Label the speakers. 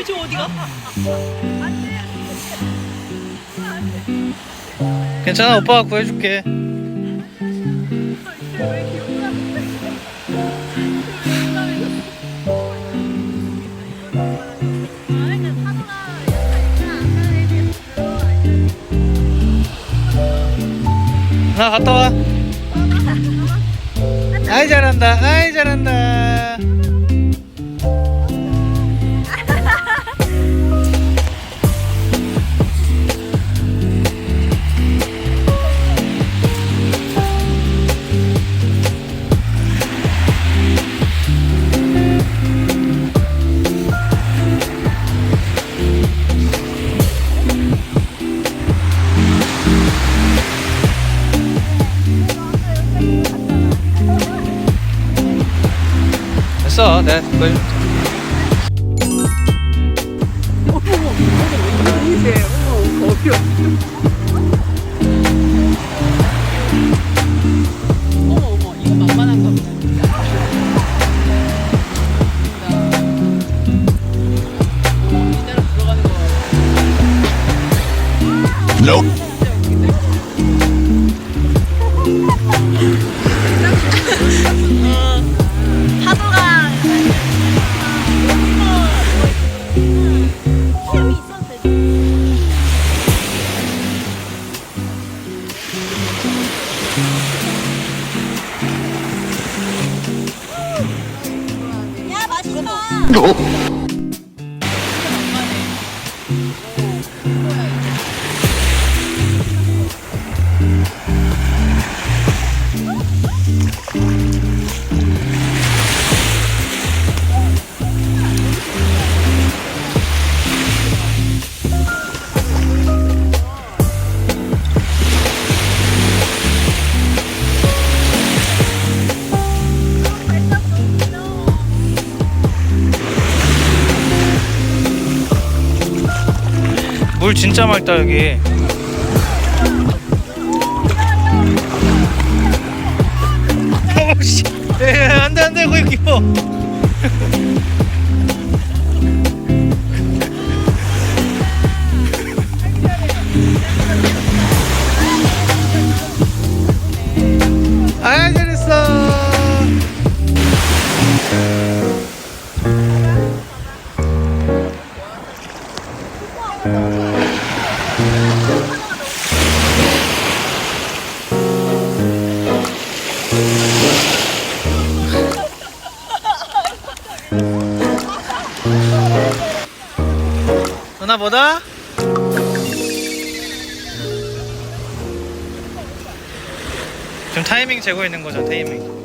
Speaker 1: 왜 저 어디가?
Speaker 2: 괜찮아 오빠가 구해줄게. 나 갔다 와. 아이 잘한다. 아이 잘한다 내가 구해줄게
Speaker 1: 이제 어머 이거 만만한가 보다. 이
Speaker 3: 야
Speaker 2: 물 진짜 맑다 여기. 오씨. 안돼 안돼 거기 아 누나 뭐다? 지금 타이밍 재고 있는 거죠 타이밍